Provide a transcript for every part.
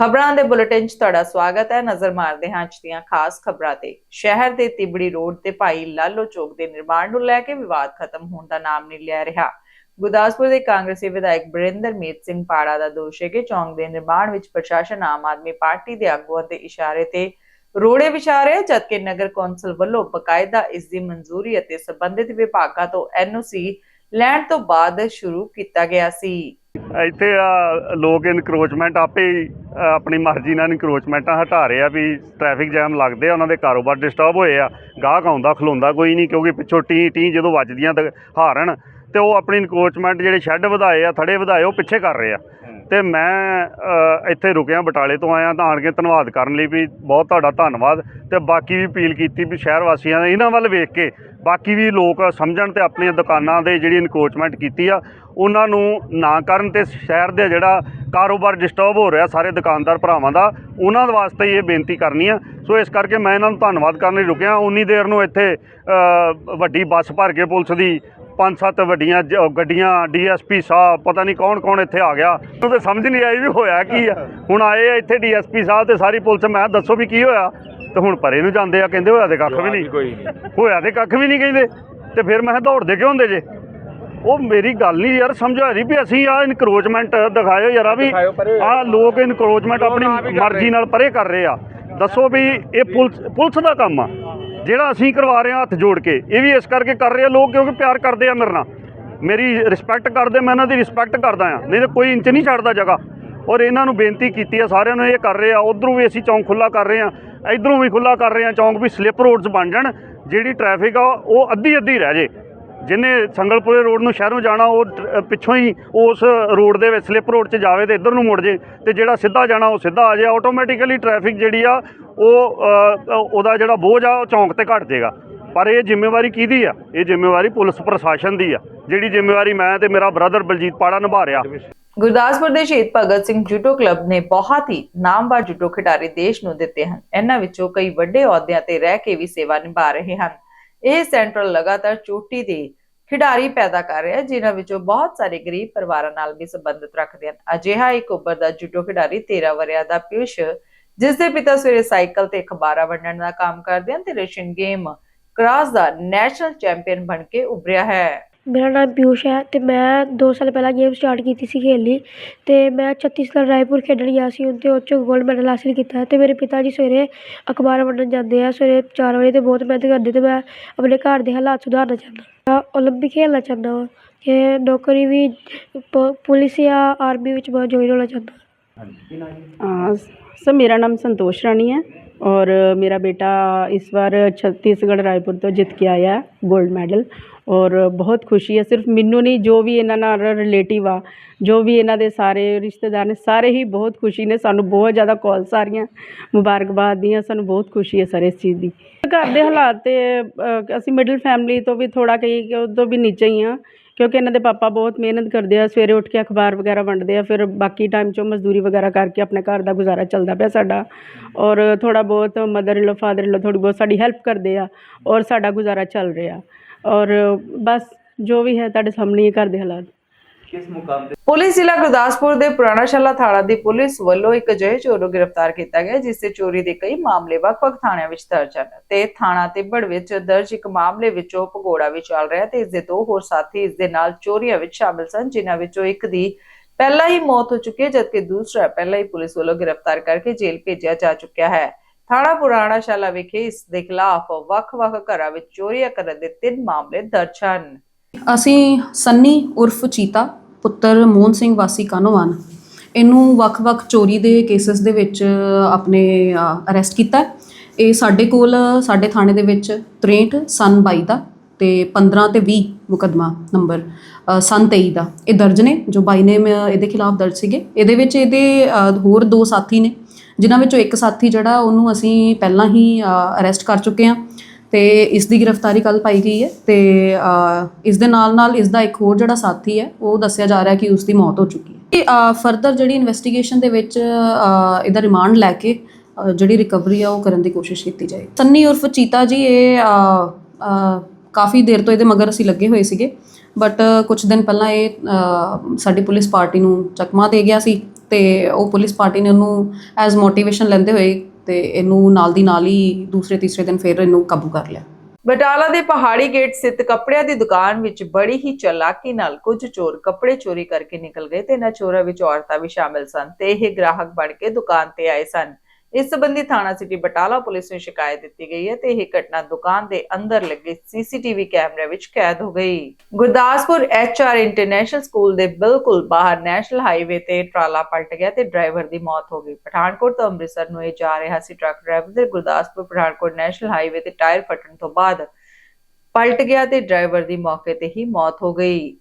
ਖਬਰਾਂ ਦੇ ਬੁਲੇਟਿਨ 'ਚ ਤੁਹਾਡਾ ਸਵਾਗਤ ਹੈ। ਨਜ਼ਰ ਮਾਰਦੇ ਹਾਂ ਅੱਜ ਦੀਆਂ ਖਾਸ ਖਬਰਾਂ ਤੇ। ਸ਼ਹਿਰ ਦੇ ਤਿਬੜੀ ਰੋਡ ਤੇ ਭਾਈ ਲਾਲੋ ਚੌਕ ਦੇ ਨਿਰਮਾਣ ਨੂੰ ਲੈ ਕੇ ਵਿਵਾਦ ਖਤਮ ਹੋਣ ਦਾ ਨਾਮ ਨਹੀਂ ਲੈ ਰਿਹਾ। ਗੁਰਦਾਸਪੁਰ ਦੇ ਕਾਂਗਰਸੀ ਵਿਧਾਇਕ ਬਰਿੰਦਰ ਮੀਤ ਸਿੰਘ ਪਾੜਾ ਦਾ ਦੋਸ਼ ਹੈ ਕਿ ਚੌਂਕ ਦੇ ਨਿਰਮਾਣ ਵਿੱਚ ਪ੍ਰਸ਼ਾਸਨ ਆਮ ਆਦਮੀ ਪਾਰਟੀ ਦੇ ਆਗੂਆਂ ਦੇ ਇਸ਼ਾਰੇ ਤੇ ਰੋੜੇ ਵਿਚਾ ਰਿਹਾ ਜਦਕਿ ਨਗਰ ਕੌਂਸਲ ਵੱਲੋਂ ਬਕਾਇਦਾ ਇਸ ਦੀ ਮਨਜ਼ੂਰੀ ਅਤੇ ਸੰਬੰਧਿਤ ਵਿਭਾਗਾਂ ਤੋਂ ਐਨਓਸੀ ਲੈਣ ਤੋਂ ਬਾਅਦ ਸ਼ੁਰੂ ਕੀਤਾ ਗਿਆ ਸੀ। ਇੱਥੇ ਆ ਲੋਕ ਇਨਕਰੋਚਮੈਂਟ ਆਪੇ ਹੀ ਆਪਣੀ ਮਰਜ਼ੀ ਨਾਲ ਇਨਕਰੋਚਮੈਂਟਾਂ ਹਟਾ ਰਹੇ ਆ ਵੀ ਟ੍ਰੈਫਿਕ ਜੈਮ ਲੱਗਦੇ ਆ, ਉਹਨਾਂ ਦੇ ਕਾਰੋਬਾਰ ਡਿਸਟਰਬ ਹੋਏ ਆ। ਗਾਹਕ ਆਉਂਦਾ, ਖਲੋਂਦਾ ਕੋਈ ਨਹੀਂ ਕਿਉਂਕਿ ਪਿੱਛੋਂ ਟੀ ਟੀ ਜਦੋਂ ਵੱਜਦੀਆਂ ਤਾਂ ਹਾਰਨ, ਤੇ ਉਹ ਆਪਣੀ ਇਨਕਰੋਚਮੈਂਟ ਜਿਹੜੇ ਸ਼ੈੱਡ ਵਧਾਏ ਆ, ਥੜੇ ਵਧਾਏ, ਉਹ ਪਿੱਛੇ ਕਰ ਰਹੇ ਆ। ਤੇ ਮੈਂ ਇੱਥੇ ਰੁਕਿਆ ਬਟਾਲੇ ਤੋਂ ਆਇਆ ਤਾਂ ਆਣ ਕੇ ਧੰਨਵਾਦ ਕਰਨ ਲਈ ਵੀ ਬਹੁਤ ਤੁਹਾਡਾ ਧੰਨਵਾਦ ਤੇ ਬਾਕੀ ਵੀ ਅਪੀਲ ਕੀਤੀ ਵੀ ਸ਼ਹਿਰ ਵਾਸੀਆਂ ਨੇ ਇਹਨਾਂ ਵੱਲ ਵੇਖ ਕੇ ਬਾਕੀ ਵੀ ਲੋਕ ਸਮਝਣ ਤੇ ਆਪਣੀਆਂ ਦੁਕਾਨਾਂ ਦੇ ਜਿਹੜੀ ਇਨਕਰੋਚਮੈਂਟ ਕੀਤੀ ਆ, ਉਹਨਾਂ ਨੂੰ ਨਾ ਕਰਨ ਤੇ ਸ਼ਹਿਰ ਦੇ ਜਿਹੜਾ ਕਾਰੋਬਾਰ ਡਿਸਟਰਬ ਹੋ ਰਿਹਾ ਸਾਰੇ ਦੁਕਾਨਦਾਰ ਭਰਾਵਾਂ ਦਾ, ਉਹਨਾਂ ਦੇ ਵਾਸਤੇ ਹੀ ਇਹ ਬੇਨਤੀ ਕਰਨੀ ਆ। ਸੋ ਇਸ ਕਰਕੇ ਮੈਂ ਇਹਨਾਂ ਨੂੰ ਧੰਨਵਾਦ ਕਰਨ ਲਈ ਰੁਕਿਆ। ਉਨੀ ਦੇਰ ਨੂੰ ਇੱਥੇ ਵੱਡੀ ਬੱਸ ਭਰ ਕੇ ਪੁਲਿਸ ਦੀ ਪੰਜ ਸੱਤ ਵੱਡੀਆਂ ਜ- ਗੱਡੀਆਂ ਡੀਐਸਪੀ ਸਾਹਿਬ ਪਤਾ ਨਹੀਂ ਕੌਣ ਕੌਣ ਇੱਥੇ ਆ ਗਿਆ। ਉਹਨੂੰ ਤਾਂ ਸਮਝ ਨਹੀਂ ਆਈ ਵੀ ਹੋਇਆ ਕੀ ਆ। ਹੁਣ ਆਏ ਆ ਇੱਥੇ ਡੀਐਸਪੀ ਸਾਹਿਬ ਤੇ ਸਾਰੀ ਪੁਲਿਸ ਮੈਂ ਕਿਹਾ ਦੱਸੋ ਵੀ ਕੀ ਹੋਇਆ? ਤੇ ਹੁਣ ਪਰੇ ਨੂੰ ਜਾਂਦੇ ਆ ਕਹਿੰਦੇ ਹੋਇਆ ਤੇ ਕੱਖ ਵੀ ਨਹੀਂ। ਕੋਈ ਹੋਇਆ ਤੇ ਕੱਖ ਵੀ ਨਹੀਂ ਕਹਿੰਦੇ। ਤੇ ਫਿਰ ਮੈਂ ਕਿਹਾ ਦੌੜਦੇ ਕਿਉਂ ਹੁੰਦੇ ਜੇ? ਉਹ ਮੇਰੀ ਗੱਲ ਨਹੀਂ ਯਾਰ ਸਮਝਾ ਰਹੀ ਵੀ ਅਸੀਂ ਆ ਇਨਕਰੋਚਮੈਂਟ ਦਿਖਾਇਓ ਯਾਰਾ ਵੀ। ਦਿਖਾਇਓ ਪਰੇ। ਆ ਲੋਕ ਇਨਕਰੋਚਮੈਂਟ ਆਪਣੀ ਮਰਜ਼ੀ। ਨਾਲ ਪਰੇ ਕਰ ਰਹੇ ਆ। ਦੱਸੋ ਵੀ ਇਹ ਪੁਲਿਸ ਪੁਲਿਸ ਦਾ ਕੰਮ ਆ। ਜਿਹੜਾ ਅਸੀਂ ਕਰਵਾ ਰਹੇ ਹਾਂ ਹੱਥ ਜੋੜ ਕੇ। ਇਹ ਵੀ ਇਸ ਕਰਕੇ ਕਰ ਰਹੇ ਆ ਲੋਕ, ਕਿਉਂਕਿ ਪਿਆਰ ਕਰਦੇ ਆ ਮੇਰੇ ਨਾਲ। ਮੇਰੀ ਰਿਸਪੈਕਟ ਕਰਦੇ, ਮੈਂ ਇਹਨਾਂ ਦੀ ਰਿਸਪੈਕਟ ਕਰਦਾ ਆ ਨਹੀਂ ਤਾਂ ਕੋਈ ਇੰਚ ਨਹੀਂ ਛੱਡਦਾ ਜਗ੍ਹਾ। ਔਰ ਇਹਨਾਂ ਨੂੰ ਬੇਨਤੀ ਕੀਤੀ ਆ, ਸਾਰਿਆਂ ਨੂੰ ਇਹ ਕਰ ਰਹੇ ਆ। ਉਧਰੋਂ ਵੀ ਅਸੀਂ ਚੌਂਕ ਖੁੱਲਾ ਕਰ ਰਹੇ ਆ ਇਧਰੋਂ ਵੀ ਖੁੱਲਾ ਕਰ ਰਹੇ ਆ ਚੌਂਕ ਵੀ ਸਲਿੱਪ ਰੋਡਸ ਬਣ ਜਾਣ। ਜਿਹੜੀ ਟ੍ਰੈਫਿਕ ਆ, ਉਹ ਅੱਧੀ ਅੱਧੀ ਰਹਿ ਜੇ। ਜਿਹਨੇ ਸੰਗਲਪੁਰੇ ਰੋਡ ਨੂੰ ਸ਼ਹਿਰ ਨੂੰ ਜਾਣਾ, ਉਹ ਪਿੱਛੋਂ ਹੀ ਉਸ ਰੋਡ ਦੇ ਵਿੱਚ ਸਲਿੱਪ ਰੋਡ 'ਚ ਜਾਵੇ ਤੇ ਇੱਧਰ ਨੂੰ ਮੁੜ ਜੇ ਤੇ ਜਿਹੜਾ ਸਿੱਧਾ ਜਾਣਾ, ਉਹ ਸਿੱਧਾ ਆ ਜਾਏ ਆਟੋਮੈਟਿਕਲੀ ਟ੍ਰੈਫਿਕ ਜਿਹੜੀ ਆ, ਉਹ ਉਹਦਾ ਜਿਹੜਾ ਬੋਝ ਆ, ਉਹ ਚੌਂਕ ਤੇ ਘਟ ਜਾਏਗਾ ਪਰ ਇਹ ਜ਼ਿੰਮੇਵਾਰੀ ਕਿਹਦੀ ਆ? ਇਹ ਜ਼ਿੰਮੇਵਾਰੀ ਪੁਲਿਸ ਪ੍ਰਸ਼ਾਸਨ ਦੀ ਆ। ਜਿਹੜੀ ਜ਼ਿੰਮੇਵਾਰੀ ਮੈਂ ਤੇ ਮੇਰਾ ਬ੍ਰਦਰ ਬਲਜੀਤ ਪਾੜਾ ਨਿਭਾ ਰਿਹਾ। ਗੁਰਦਾਸਪੁਰ ਦੇ ਸ਼ਹੀਦ ਭਗਤ ਸਿੰਘ ਜੂਡੋ ਕਲੱਬ ਨੇ ਬਹੁਤ ਹੀ ਨਾਮਵਰ ਜੂਡੋ ਖਿਡਾਰੀ ਦੇਸ਼ ਨੂੰ ਦਿੱਤੇ ਹਨ। ਇਹਨਾਂ ਵਿੱਚੋਂ ਕਈ ਵੱਡੇ ਅਹੁਦਿਆਂ ਤੇ ਰਹਿ ਕੇ ਵੀ ਸੇਵਾ ਨਿਭਾ ਰਹੇ ਹਨ। ਇਹ ਸੈਂਟਰ ਲਗਾਤਾਰ ਚੋਟੀ ਦੇ ਖਿਡਾਰੀ ਪੈਦਾ ਕਰ ਰਿਹਾ ਹੈ, ਜਿਨ੍ਹਾਂ ਵਿੱਚੋਂ ਬਹੁਤ ਸਾਰੇ ਗਰੀਬ ਪਰਿਵਾਰਾਂ ਨਾਲ ਵੀ ਸੰਬੰਧਿਤ ਰੱਖਦੇ ਹਨ। ਅਜਿਹਾ ਇੱਕ ਉੱਭਰਦਾ ਜੂਡੋ ਖਿਡਾਰੀ 13 ਵਰਿਆਂ ਦਾ ਪਿਊਸ਼, ਜਿਸ ਦੇ ਪਿਤਾ ਸਵੇਰੇ ਸਾਈਕਲ ਤੇ ਅਖਬਾਰਾਂ ਵੰਡਣ ਦਾ ਕੰਮ ਕਰਦੇ ਹਨ ਤੇ ਰਸ਼ੀਅਨ ਗੇਮ ਕਰਾਸ ਦਾ ਨੈਸ਼ਨਲ ਚੈਂਪੀਅਨ ਬਣ ਕੇ ਉਭਰਿਆ ਹੈ। ਮੇਰਾ ਨਾਮ ਪਿਊਸ਼ ਹੈ ਅਤੇ ਮੈਂ ਦੋ ਸਾਲ ਪਹਿਲਾਂ ਗੇਮ ਸਟਾਰਟ ਕੀਤੀ ਸੀ ਖੇਡਣੀ ਅਤੇ ਮੈਂ ਛੱਤੀਸਗੜ੍ਹ ਰਾਏਪੁਰ ਖੇਡਣ ਗਿਆ ਸੀ ਅਤੇ ਉਹ 'ਚ ਗੋਲਡ ਮੈਡਲ ਹਾਸਿਲ ਕੀਤਾ ਅਤੇ ਮੇਰੇ ਪਿਤਾ ਜੀ ਸਵੇਰੇ ਅਖ਼ਬਾਰ ਵੰਡਣ ਜਾਂਦੇ ਆ, ਸਵੇਰੇ ਚਾਰ ਵਜੇ ਅਤੇ ਬਹੁਤ ਮਿਹਨਤ ਕਰਦੇ ਅਤੇ ਮੈਂ ਆਪਣੇ ਘਰ ਦੇ ਹਾਲਾਤ ਸੁਧਾਰਨਾ ਚਾਹੁੰਦਾ ਮੈਂ ਓਲੰਪਿਕ ਖੇਡਣਾ ਚਾਹੁੰਦਾ ਹਾਂ ਅਤੇ ਨੌਕਰੀ ਵੀ ਪ, ਪੁਲਿਸ ਜਾਂ ਆਰਮੀ ਵਿੱਚ ਬਹੁਤ ਜੁਆਇਨ ਹੋਣਾ ਚਾਹੁੰਦਾ ਸਰ, ਮੇਰਾ ਨਾਮ ਸੰਤੋਸ਼ ਰਾਣੀ ਹੈ ਔਰ ਮੇਰਾ ਬੇਟਾ ਇਸ ਵਾਰ ਛੱਤੀਸਗੜ੍ਹ ਰਾਏਪੁਰ ਤੋਂ ਜਿੱਤ ਕੇ ਆਇਆ ਗੋਲਡ ਮੈਡਲ ਔਰ ਬਹੁਤ ਖੁਸ਼ੀ ਹੈ। ਸਿਰਫ ਮੈਨੂੰ ਨਹੀਂ, ਜੋ ਵੀ ਇਹਨਾਂ ਨਾਲ ਰਿਲੇਟਿਵ ਆ, ਜੋ ਵੀ ਇਹਨਾਂ ਦੇ ਸਾਰੇ ਰਿਸ਼ਤੇਦਾਰ ਨੇ, ਸਾਰੇ ਹੀ ਬਹੁਤ ਖੁਸ਼ੀ ਨੇ। ਸਾਨੂੰ ਬਹੁਤ ਜ਼ਿਆਦਾ ਕਾਲਸ ਆ ਰਹੀਆਂ, ਮੁਬਾਰਕਬਾਦ ਦੀਆਂ। ਸਾਨੂੰ ਬਹੁਤ ਖੁਸ਼ੀ ਹੈ ਸਰ ਇਸ ਚੀਜ਼ ਦੀ। ਘਰ ਦੇ ਹਾਲਾਤ ਤੇ ਅਸੀਂ ਮਿਡਲ ਫੈਮਿਲੀ ਤੋਂ ਵੀ ਥੋੜਾ ਕਈ ਉਦੋਂ ਵੀ ਨੀਚੇ ਹੀ ਆ ਕਿਉਂਕਿ ਇਹਨਾਂ ਦੇ ਪਾਪਾ ਬਹੁਤ ਮਿਹਨਤ ਕਰਦੇ ਆ। ਸਵੇਰੇ ਉੱਠ ਕੇ ਅਖਬਾਰ ਵਗੈਰਾ ਵੰਡਦੇ ਆ, ਫਿਰ ਬਾਕੀ ਟਾਈਮ 'ਚੋਂ ਮਜ਼ਦੂਰੀ ਵਗੈਰਾ ਕਰਕੇ ਆਪਣੇ ਘਰ ਦਾ ਗੁਜ਼ਾਰਾ ਚੱਲਦਾ ਪਿਆ ਸਾਡਾ। ਔਰ ਥੋੜਾ ਬਹੁਤ mother in law father in ਲੋ ਥੋੜੀ ਬਹੁਤ ਸਾਡੀ ਹੈਲਪ ਕਰਦੇ ਆ, ਔਰ ਸਾਡਾ ਗੁਜ਼ਾਰਾ ਚੱਲ ਰਿਹਾ। ਔਰ ਬਸ ਜੋ ਵੀ ਹੈ ਤੁਹਾਡੇ ਸਾਹਮਣੇ ਹੀ ਹੈ ਘਰ ਦੇ ਹਾਲਾਤ। ਪੁਲਿਸ ਜ਼ਿਲ੍ਹਾ ਗੁਰਦਾਸਪੁਰ ਦੇ ਪੁਰਾਣਾ ਸ਼ਾਲਾ ਥਾਣਾ ਦੀ ਪੁਲਿਸ ਵੱਲੋਂ ਇੱਕ ਅਜਿਹੇ ਚੋਰ ਨੂੰ ਗ੍ਰਿਫਤਾਰ ਕੀਤਾ ਗਿਆ ਜਿਸ ਤੇ ਚੋਰੀ ਦੇ ਕਈ ਮਾਮਲੇ ਵੱਖ-ਵੱਖ ਥਾਣਿਆਂ ਵਿੱਚ ਦਰਜ ਹਨ ਤੇ ਥਾਣਾ ਤਿੱਬੜ ਵਿੱਚ ਦਰਜ ਇੱਕ ਮਾਮਲੇ ਵਿੱਚੋਂ ਭਗੌੜਾ ਵੀ ਚੱਲ ਰਿਹਾ ਤੇ ਇਸ ਦੇ ਦੋ ਹੋਰ ਸਾਥੀ ਇਸ ਦੇ ਨਾਲ ਚੋਰੀਆਂ ਵਿੱਚ ਸ਼ਾਮਿਲ ਸਨ ਜਿਨ੍ਹਾਂ ਵਿੱਚੋਂ ਇੱਕ ਦੀ ਪਹਿਲਾਂ ਹੀ ਮੌਤ ਹੋ ਚੁੱਕੀ ਹੈ ਜਦਕਿ ਦੂਸਰਾ ਪਹਿਲਾਂ ਹੀ ਪੁਲਿਸ ਵੱਲੋਂ ਗ੍ਰਿਫਤਾਰ ਕਰਕੇ ਜੇਲ੍ਹ ਭੇਜਿਆ ਜਾ ਚੁੱਕਿਆ ਹੈ। ਥਾਣਾ ਪੁਰਾਣਾ ਸ਼ਾਲਾ ਵਿਖੇ ਇਸ ਦੇ ਖਿਲਾਫ ਵੱਖ-ਵੱਖ ਘਰਾਂ ਵਿੱਚ ਚੋਰੀਆਂ ਕਰਨ ਦੇ ਤਿੰਨ ਮਾਮਲੇ ਦਰਜ ਹਨ। ਅਸੀਂ ਸੰਨੀ ਉਰਫ ਚੀਤਾ ਪੁੱਤਰ ਮੋਹਨ ਸਿੰਘ ਵਾਸੀ ਕਾਨੋਵਾਨ ਇਹਨੂੰ ਵੱਖ-ਵੱਖ ਚੋਰੀ ਦੇ ਕੇਸਸ ਦੇ ਵਿੱਚ ਆਪਣੇ ਅਰੈਸਟ ਕੀਤਾ ਇਹ ਸਾਡੇ ਕੋਲ ਸਾਡੇ ਥਾਣੇ ਦੇ ਵਿੱਚ 63 ਸਨ 22 ਦਾ ਤੇ 15 ਤੇ 20 ਮੁਕਦਮਾ ਨੰਬਰ ਅ, ਸਨ 23 ਦਾ। ਇਹ ਦਰਜ ਨੇ ਜੋ ਬਾਈ ਨੇ ਇਹਦੇ ਖਿਲਾਫ ਦਰਜ ਸੀਗੇ। ਇਹਦੇ ਵਿੱਚ ਇਹਦੇ ਹੋਰ ਦੋ ਸਾਥੀ ਨੇ। ਜਿਨ੍ਹਾਂ ਵਿੱਚੋਂ ਇੱਕ ਸਾਥੀ ਜਿਹੜਾ ਉਹਨੂੰ ਅਸੀਂ ਪਹਿਲਾਂ ਹੀ ਅਰੈਸਟ ਕਰ ਚੁੱਕੇ ਹਾਂ ਤੇ ਇਸ ਦੀ ਗ੍ਰਿਫਤਾਰੀ ਕੱਲ ਪਾਈ ਗਈ ਹੈ ਤੇ ਇਸ ਦੇ ਨਾਲ ਨਾਲ ਇਸ ਦਾ ਇੱਕ ਹੋਰ ਜਿਹੜਾ ਸਾਥੀ ਹੈ, ਉਹ ਦੱਸਿਆ ਜਾ ਰਿਹਾ ਕਿ ਉਸ ਦੀ ਮੌਤ ਹੋ ਚੁੱਕੀ ਹੈ। ਇਹ ਫਰਦਰ ਜਿਹੜੀ ਇਨਵੈਸਟੀਗੇਸ਼ਨ ਦੇ ਵਿੱਚ ਇਹਦਾ ਰਿਮਾਂਡ ਲੈ ਕੇ ਜਿਹੜੀ ਰਿਕਵਰੀ ਆ, ਉਹ ਕਰਨ ਦੀ ਕੋਸ਼ਿਸ਼ ਕੀਤੀ ਜਾਏ ਸੰਨੀ ਉਰਫ ਚੀਤਾ ਜੀ, ਇਹ ਕਾਫੀ ਦੇਰ ਤੋਂ ਇਹਦੇ ਮਗਰ ਅਸੀਂ ਲੱਗੇ ਹੋਏ ਸੀਗੇ ਬਟ ਕੁਝ ਦਿਨ ਪਹਿਲਾਂ ਇਹ ਸਾਡੀ ਪੁਲਿਸ ਪਾਰਟੀ ਨੂੰ ਚਕਮਾ ਦੇ ਗਿਆ ਸੀ। ਤੇ ਉਹ ਪੁਲਿਸ ਪਾਰਟੀ ਨੇ ਉਹਨੂੰ ਐਜ਼ ਮੋਟੀਵੇਸ਼ਨ ਲੈਂਦੇ ਹੋਏ ਤੇ ਇਹਨੂੰ ਨਾਲ ਦੀ ਨਾਲ ਹੀ ਦੂਸਰੇ ਤੀਸਰੇ ਦਿਨ ਫਿਰ ਇਹਨੂੰ ਕਾਬੂ ਕਰ ਲਿਆ। ਬਟਾਲਾ ਦੇ ਪਹਾੜੀ ਗੇਟ ਸਥਿਤ ਕੱਪੜਿਆਂ ਦੀ ਦੁਕਾਨ ਵਿੱਚ ਬੜੀ ਹੀ ਚਲਾਕੀ ਨਾਲ ਕੁਝ ਚੋਰ ਕੱਪੜੇ ਚੋਰੀ ਕਰਕੇ ਨਿਕਲ ਗਏ ਤੇ ਇਹਨਾਂ ਚੋਰਾਂ ਵਿੱਚ ਔਰਤਾਂ ਵੀ ਸ਼ਾਮਿਲ ਸਨ ਤੇ ਇਹ ਗ੍ਰਾਹਕ ਬਣ ਕੇ ਦੁਕਾਨ ਤੇ ਆਏ ਸਨ। ਇਸ ਸੰਬੰਧੀ ਥਾਣਾ ਸਿਟੀ ਬਟਾਲਾ ਪੁਲਿਸ ਨੂੰ ਸ਼ਿਕਾਇਤ ਦਿੱਤੀ ਗਈ ਹੈ ਤੇ ਇਹ ਘਟਨਾ ਦੁਕਾਨ ਦੇ ਅੰਦਰ ਲੱਗੇ ਸੀਸੀਟੀਵੀ ਕੈਮਰੇ ਵਿੱਚ ਕੈਦ ਹੋ ਗਈ ਗੁਰਦਾਸਪੁਰ ਐਚਆਰ ਇੰਟਰਨੈਸ਼ਨਲ ਸਕੂਲ ਦੇ ਬਿਲਕੁਲ ਬਾਹਰ ਨੈਸ਼ਨਲ ਹਾਈਵੇ ਤੇ ਟਰਾਲਾ ਪਲਟ ਗਿਆ ਤੇ ਡਰਾਈਵਰ ਦੀ ਮੌਤ ਹੋ ਗਈ ਪਠਾਨਕੋਟ ਤੋਂ ਅੰਮ੍ਰਿਤਸਰ ਨੂੰ ਇਹ ਜਾ ਰਿਹਾ ਸੀ ਟਰੱਕ ਡਰਾਈਵਰ ਦੇ ਗੁਰਦਾਸਪੁਰ ਪਠਾਨਕੋਟ ਨੈਸ਼ਨਲ ਹਾਈਵੇ ਤੇ ਟਾਇਰ ਫਟਣ ਤੋਂ ਬਾਅਦ ਪਲਟ ਗਿਆ ਤੇ ਡਰਾਈਵਰ ਦੀ ਮੌਕੇ ਤੇ ਹੀ ਮੌਤ ਹੋ ਗਈ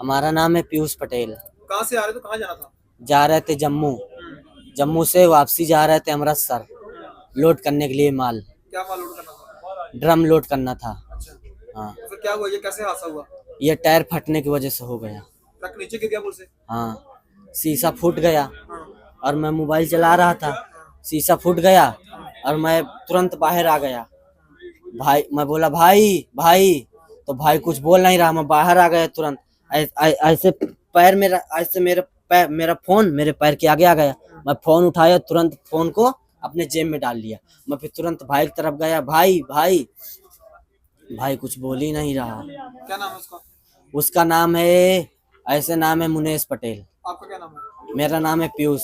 हमारा नाम है पीयूष पटेल कहाँ से आ रहे थे कहाँ जाना था जा रहे थे जम्मू जम्मू से वापसी जा रहे थे अमृतसर लोड करने के लिए माल। क्या माल लोड करना था? ड्रम लोड करना था। अच्छा। हाँ। तो क्या हुआ? ये कैसे हादसा हुआ? ये टायर फटने की वजह से हो गया। ट्रक नीचे गिर गया पुल से हाँ। शीशा फूट गया। हाँ। और मैं मोबाइल चला रहा था। शीशा फूट गया और मैं तुरंत बाहर आ गया। भाई मैं बोला भाई भाई। तो भाई कुछ बोल नहीं रहा। मैं बाहर आ गया तुरंत। ऐसे पैर मेरा ऐसे मेरे पैर मेरा फ़ोन मेरे पैर के आगे आ गया। मैं फ़ोन उठाया तुरंत फ़ोन को अपने जेब में डाल लिया। मैं फिर तुरंत भाई की तरफ़ गया भाई भाई। भाई कुछ बोल ही नहीं रहा। क्या नाम है उसका? उसका नाम है ऐसे नाम है मुनेश पटेल। आपका क्या नाम है? मेरा नाम है पीयूष।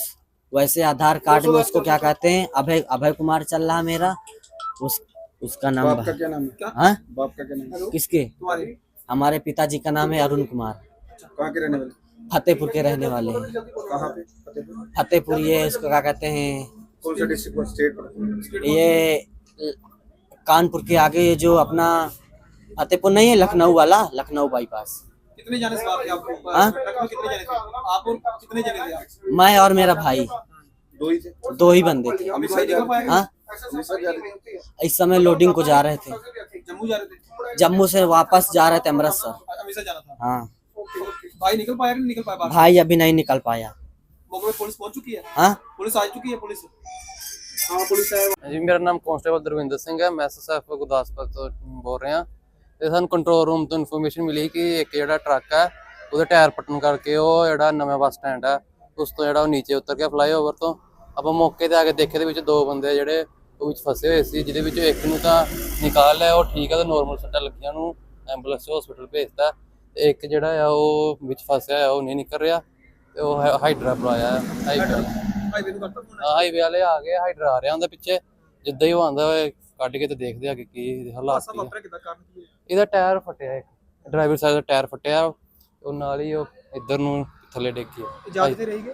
वैसे आधार कार्ड में उसको क्या कहते हैं? अभय अभय कुमार चल रहा है मेरा। उस उसका नाम आपका क्या नाम है? हाँ? बाप का क्या नाम किसके? हमारे पिताजी का नाम है अरुण कुमार। कहाँ के रहने वाले? फतेहपुर के रहने वाले हैं। फतेहपुर। ये उसको क्या कहते हैं? कौन सा डिस्ट्रिक्ट स्टेट ये कानपुर के आगे ये जो अपना फतेहपुर नहीं है लखनऊ वाला लखनऊ बाईपास कितने जाने से आपको हाँ? में कितने जाने थे आप और कितने जाने थे मैं और मेरा भाई। दो ही थे? दो ही बंदे थे। हाँ? इस समय लोडिंग को जा रहे थे। जम्मू जा रहे थे? जम्मू से वापस जा रहे थे अमृतसर। हाँ। भाई निकल पाया कि नहीं निकल पाया बाहर भाई अभी नहीं निकल पाया मौके पे पुलिस पहुंच चुकी है हाँ पुलिस आ चुकी है पुलिस हाँ पुलिस है ਜੀ ਮੇਰਾ ਨਾਮ ਕਾਂਸਟੇਬਲ ਦਰਵਿੰਦਰ ਸਿੰਘ ਹੈ ਮੈਂ ਐਸਐਸਐਫ ਗੁਰਦਾਸਪੁਰ ਤੋਂ ਬੋਲ ਰਿਹਾ ਤੇ ਸਾਨੂੰ ਕੰਟਰੋਲ ਰੂਮ ਤੋਂ ਇਨਫੋਰਮੇਸ਼ਨ ਮਿਲੀ ਕਿ ਇੱਕ ਜਿਹੜਾ ਟਰੱਕ ਹੈ ਉਹਦੇ ਟਾਇਰ ਪਟਣ ਕਰਕੇ ਉਹ ਜਿਹੜਾ ਨਵਾਂ ਬੱਸ ਸਟੈਂਡ ਹੈ ਉਸ ਤੋਂ ਜਿਹੜਾ ਉਹ ਨੀਚੇ ਉਤਰ ਗਿਆ ਫਲਾਈਓਵਰ ਤੋਂ ਆਪਾਂ ਮੌਕੇ ਤੇ ਆ ਕੇ ਦੇਖੇ ਦੇ ਵਿੱਚ ਦੋ ਬੰਦੇ ਜਿਹੜੇ ਉਹ ਵਿੱਚ ਫਸੇ ਹੋਏ ਸੀ ਜਿਹਦੇ ਵਿੱਚੋਂ ਇੱਕ ਨੂੰ ਤਾਂ ਨਿਕਾਲ ਲਿਆ ਉਹ ਠੀਕ ਹੈ ਤੇ ਨੋਰਮਲ ਸੱਟਾਂ ਲੱਗੀਆਂ ਨੂੰ ਐਂਬੂਲੈਂਸ ਹਸਪੀਟਲ ਭੇਜਤਾ ਤੇ ਇੱਕ ਜਿਹੜਾ ਆ ਉਹ ਵਿੱਚ ਫਸਿਆ ਆ ਉਹ ਨਹੀਂ ਨਿਕਲ ਰਿਹਾ ਤੇ ਉਹ ਹਾਈਡਰਾ ਪਰ ਆਇਆ ਹਾਈਵੇ ਹਾਈਵੇ ਨੂੰ ਕੱਟ ਹੋਣਾ ਹਾਈਵੇ ਵਾਲੇ ਆ ਗਏ ਹਾਈਡਰਾ ਆ ਰਿਹਾ ਉਹਦੇ ਪਿੱਛੇ ਜਿੱਦਾਂ ਹੀ ਉਹ ਹੋਏ ਕੱਢ ਕੇ ਤੇ ਦੇਖਦੇ ਆ ਕਿ ਕੀ ਹਾਲਾਤ ਕੀ ਆ। ਵਾਪਰਿਆ ਕਿਦਾਂ ਕਾਰਨ ਕੀ ਇਹਦਾ ਟਾਇਰ ਫਟਿਆ ਇੱਕ ਡਰਾਈਵਰ ਸਾਹਿਬ ਦਾ ਟਾਇਰ ਫਟਿਆ ਉਹ ਨਾਲ ਹੀ ਉਹ ਇੱਧਰ ਨੂੰ ਥੱਲੇ ਡਿੱਗੀ ਇਜਾਜ਼ਤ ਤੇ ਰਹੀਗੇ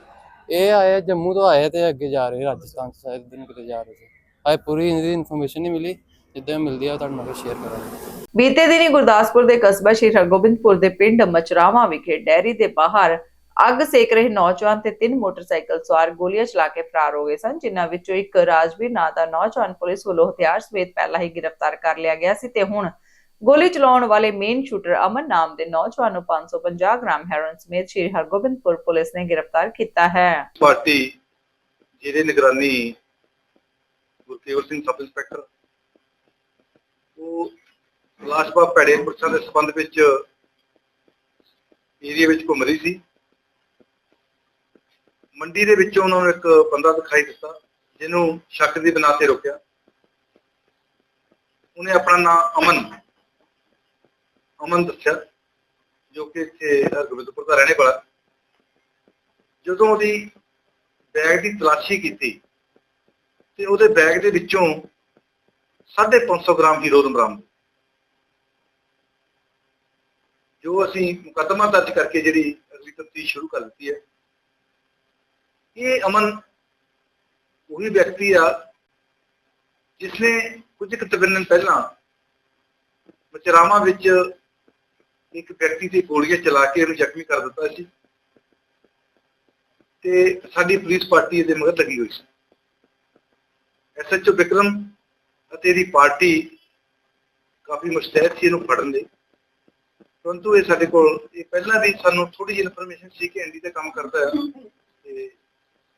ਇਹ ਆਏ ਜੰਮੂ ਤੋਂ ਆਏ ਤੇ ਅੱਗੇ ਜਾ ਰਹੇ ਰਾਜਸਥਾਨ ਸਾਈਡ ਦਿਨ ਕਿਤੇ ਜਾ ਰਹੇ ਸੀ। ਪੂਰੀ ਇਨਫੋਰਮੇਸ਼ਨ ਨਹੀਂ ਮਿਲੀ। ਜਿੱਦਾਂ ਮਿਲਦੀ ਆ ਤੁਹਾਡੇ ਨਾਲ ਸ਼ੇਅਰ ਕਰਾਂਗੇ। ਬੀਤੇ ਦਿਨੀ ਗੁਰਦਾਸਪੁਰ ਦੇ ਕਸਬਾ ਸ਼੍ਰੀ ਹਰਗੋਬਿੰਦਪੁਰ ਦੇ ਪਿੰਡ ਮਚਰਾਵਾ ਵਿਖੇ ਡੈਰੀ ਦੇ ਬਾਹਰ ਅੱਗ ਸੇਕ ਰਹੇ ਨੌਜਵਾਨ ਤੇ ਤਿੰਨ ਮੋਟਰਸਾਈਕਲ ਸਵਾਰ ਗੋਲੀਆਂ ਚਲਾ ਕੇ ਫਰਾਰ ਹੋ ਗਏ ਸਨ ਜਿਨ੍ਹਾਂ ਵਿੱਚੋਂ ਇੱਕ ਰਾਜਵੀਰ ਨਾਂ ਦਾ ਨੌਜਵਾਨ ਪੁਲਿਸ ਵੱਲੋਂ ਹਥਿਆਰ ਸਮੇਤ ਪਹਿਲਾਂ ਹੀ ਗ੍ਰਿਫਤਾਰ ਕਰ ਲਿਆ ਗਿਆ ਸੀ ਤੇ ਹੁਣ ਗੋਲੀ ਚਲਾਉਣ ਵਾਲੇ ਮੇਨ ਸ਼ੂਟਰ ਅਮਨ ਨਾਮ ਦੇ ਨੌਜਵਾਨ ਨੂੰ 550 ਗ੍ਰਾਮ ਹੈਰੋਇਨ ਸਮੇਤ ਸ਼੍ਰੀ ਹਰਗੋਬਿੰਦਪੁਰ ਪੁਲਿਸ ਨੇ ਗ੍ਰਿਫਤਾਰ ਕੀਤਾ ਹੈ। ਪਾਰਟੀ ਜਿਹਦੇ ਨਿਗਰਾਨੀ ਗੁਰਕੇਵਲ ਸਿੰਘ ਸਬ ਇੰਸਪੈਕਟਰ ਉਹ ਲਾਸ਼ਬਾ ਭੈੜੇ ਪੁਰਸ਼ਾਂ ਦੇ ਸਬੰਧ ਵਿੱਚ ਏਰੀਆ ਵਿੱਚ ਘੁੰਮ ਰਹੀ ਸੀ। ਮੰਡੀ ਦੇ ਵਿੱਚੋਂ ਉਹਨਾਂ ਨੂੰ ਇੱਕ ਬੰਦਾ ਦਿਖਾਈ ਦਿੱਤਾ, ਜਿਹਨੂੰ ਸ਼ੱਕ ਦੀ ਬਣਾ ਤੇ ਰੋਕਿਆ। ਉਹਨੇ ਆਪਣਾ ਨਾਮ ਅਮਨ ਅਮਨ ਦੱਸਿਆ, ਜੋ ਕਿ ਇੱਥੇ ਗੋਬਿੰਦਪੁਰ ਦਾ ਰਹਿਣੇ ਵਾਲਾ। ਜਦੋਂ ਉਹਦੀ ਬੈਗ ਦੀ ਤਲਾਸ਼ੀ ਕੀਤੀ ਤੇ ਉਹਦੇ ਬੈਗ ਦੇ ਵਿੱਚੋਂ 550 ਗ੍ਰਾਮ ਹੀਰੋ ਬਰਾਮਦ। ਜੋ ਅਸੀਂ ਮੁਕੱਦਮਾ ਦਰਜ ਕਰਕੇ ਜਿਹੜੀ ਅਗਲੀ ਤਫਤੀਸ਼ ਸ਼ੁਰੂ ਕਰ ਦਿੱਤੀ ਹੈ, ਇਹ ਅਮਨ ਉਹੀ ਵਿਅਕਤੀ ਆ ਜਿਸਨੇ ਕੁਝ ਕੁ ਦਿਨ ਪਹਿਲਾਂ ਮਚਰਾਵਾ ਵਿੱਚ ਇੱਕ ਵਿਅਕਤੀ ਤੇ ਗੋਲੀਆਂ ਚਲਾ ਕੇ ਉਹਨੂੰ ਜ਼ਖਮੀ ਕਰ ਦਿੱਤਾ ਸੀ ਤੇ ਸਾਡੀ ਪੁਲਿਸ ਪਾਰਟੀ ਇਹਦੇ ਮਗਰ ਲੱਗੀ ਹੋਈ ਸੀ। ਐਸਐਚਓ ਵਿਕਰਮ ਅਤੇ ਇਹਦੀ ਪਾਰਟੀ ਕਾਫੀ ਮੁਸਤੈਦ ਸੀ ਇਹਨੂੰ ਫੜਨ ਲਈ। ਪਰੰਤੂ ਇਹ ਸਾਡੇ ਕੋਲ, ਇਹ ਪਹਿਲਾਂ ਵੀ ਸਾਨੂੰ ਥੋੜੀ ਜਿਹੀ ਇਨਫੋਰਮੇਸ਼ਨ ਸੀ ਕਿ ਐਂਡੀ ਤੇ ਕੰਮ ਕਰਦਾ ਹੈ ਤੇ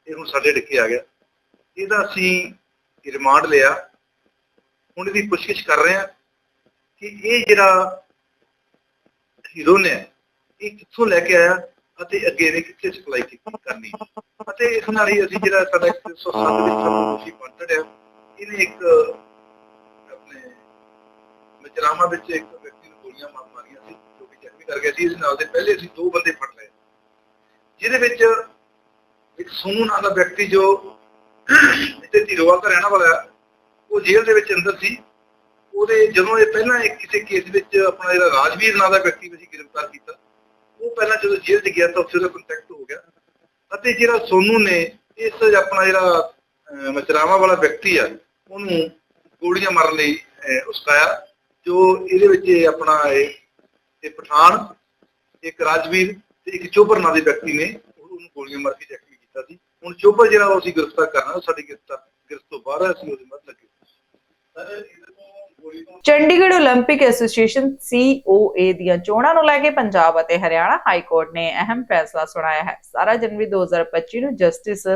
ਇਹ ਹੁਣ ਸਾਡੇ ਡਿੱਕੇ ਆ ਗਿਆ। ਇਹਦਾ ਅਸੀਂ ਰਿਮਾਂਡ ਲਿਆ। ਹੁਣ ਇਹਦੀ ਪੁੱਛਗਿੱਛ ਕਰ ਰਹੇ ਹਾਂ ਕਿ ਇਹ ਜਿਹੜਾ ਹੀਰੋ ਨੇ, ਇਹ ਕਿੱਥੋਂ ਲੈ ਕੇ ਆਇਆ ਅਤੇ ਅੱਗੇ ਨੇ ਕਿੱਥੇ ਸਪਲਾਈ ਕੀਤੀ ਕਰਨੀ। ਅਤੇ ਇਸ ਨਾਲ ਹੀ ਅਸੀਂ ਜਿਹੜਾ ਸਾਡਾ 107 ਵਿੱਚ ਸਭ ਕੁਝ ਹੈ ਇਹਨੇ ਇੱਕ ਮਜਰਾਮਾ ਵਿੱਚ ਇੱਕ ਵਿਅਕਤੀ ਨੂੰ ਗੋਲੀਆਂ ਮਾਰ ਮਾਰੀਆਂ ਸੀ ਜੋ ਕਿ ਜ਼ਖਮੀ ਕਰ ਗਿਆ ਸੀ। ਇਸ ਨਾਲ ਦੇ ਪਹਿਲੇ ਅਸੀਂ ਦੋ ਬੰਦੇ ਫੜ ਲਏ। ਜਿਹਦੇ ਵਿੱਚ ਇੱਕ ਸੋਨੂ ਨਾਂ ਦਾ ਵਿਅਕਤੀ ਜੋ ਇੱਥੇ ਧੀਰੋਵਾਲ ਦਾ ਰਹਿਣ ਵਾਲਾ ਉਹ ਜੇਲ੍ਹ ਦੇ ਵਿੱਚ ਅੰਦਰ ਸੀ। ਉਹਦੇ ਜਦੋਂ ਇਹ ਪਹਿਲਾਂ ਇੱਕ ਕਿਸੇ ਕੇਸ ਵਿੱਚ ਆਪਣਾ ਜਿਹੜਾ ਰਾਜਵੀਰ ਨਾਂ ਦਾ ਵਿਅਕਤੀ ਅਸੀਂ ਗ੍ਰਿਫਤਾਰ ਕੀਤਾ ਉਹ ਪਹਿਲਾਂ ਜਦੋਂ ਜੇਲ੍ਹ 'ਚ ਗਿਆ ਤਾਂ ਉੱਥੇ ਉਹਦਾ ਕੰਟੈਕਟ ਹੋ ਗਿਆ। ਅਤੇ ਜਿਹੜਾ ਸੋਨੂ ਨੇ ਇਸ ਆਪਣਾ ਜਿਹੜਾ ਅਹ, ਮਚਰਾਵਾਂ ਵਾਲਾ ਵਿਅਕਤੀ ਆ ਉਹਨੂੰ ਗੋਲੀਆਂ ਮਾਰਨ ਲਈ ਅਹ, ਉਸਕਾਇਆ। ਜੋ ਇਹਦੇ ਵਿੱਚ ਇਹ ਆਪਣਾ ਇਹ ਇਹ ਪਠਾਨ ਇੱਕ ਰਾਜਵੀਰ ਤੇ ਇੱਕ ਚੋਬਰ ਨਾਂ ਦੇ ਵਿਅਕਤੀ ਨੇ ਉਹਨੂੰ ਗੋਲੀਆਂ ਮਾਰ ਕੇ ਜ਼ਖਮੀ ਕੀਤਾ ਸੀ ਹੁਣ ਚੋਬਰ ਜਿਹੜਾ ਉਹ ਅਸੀਂ ਗ੍ਰਿਫਤਾਰ ਕਰਨਾ ਉਹ ਸਾਡੀ ਗ੍ਰਿਫਤਾਰ ਗ੍ਰਿਫਤ ਤੋਂ ਬਾਹਰ ਹੈ ਅਸੀਂ ਉਹਦੇ ਮੱਦ ਲੱਗੇ ਸਰ ਇਹਦੇ ਤੋਂ ਗੋਲੀ ਤੋਂ ਚੰਡੀਗੜ੍ਹ 올림픽 ਐਸੋਸੀਏਸ਼ਨ COA ਦੀਆਂ ਚੋਣਾਂ ਨੂੰ ਲੈ ਕੇ ਪੰਜਾਬ ਅਤੇ ਹਰਿਆਣਾ ਹਾਈ ਕੋਰਟ ਨੇ ਅਹਿਮ ਫੈਸਲਾ ਸੁਣਾਇਆ ਹੈ 17 ਜਨਵਰੀ 2025 ਨੂੰ ਜਸਟਿਸ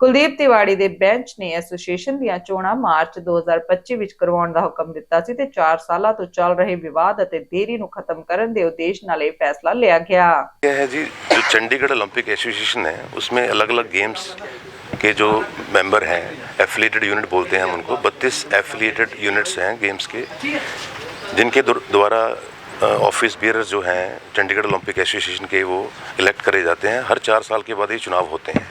ਕੁਲਦੀਪ ਤਿਵਾੜੀ ਦੇ ਬੈਂਚ ਨੇ ਐਸੋਸੀਏਸ਼ਨ ਦੀਆਂ ਚੋਣਾਂ ਮਾਰਚ 2025 ਵਿੱਚ ਕਰਵਾਉਣ ਦਾ ਹੁਕਮ ਦਿੱਤਾ ਸੀ ਤੇ 4 ਸਾਲਾਂ ਤੋਂ ਚੱਲ ਰਹੇ ਵਿਵਾਦ ਅਤੇ ਦੇਰੀ ਨੂੰ ਖਤਮ ਕਰਨ ਦੇ ਉਦੇਸ਼ ਨਾਲ ਇਹ ਫੈਸਲਾ ਲਿਆ ਗਿਆ क्या है जी जो चंडीगढ़ ओलंपिक एसोसिएशन है उसमें अलग अलग गेम्स के जो मेंबर हैं एफिलिएटेड यूनिट बोलते हैं हम उनको बत्तीस एफिलिएटेड यूनिट्स हैं गेम्स के जिनके द्व- द्वारा ऑफिस बियरर्स जो हैं चंडीगढ़ ओलंपिक एसोसिएशन के वो इलेक्ट करे जाते हैं हर चार साल के बाद ये चुनाव होते हैं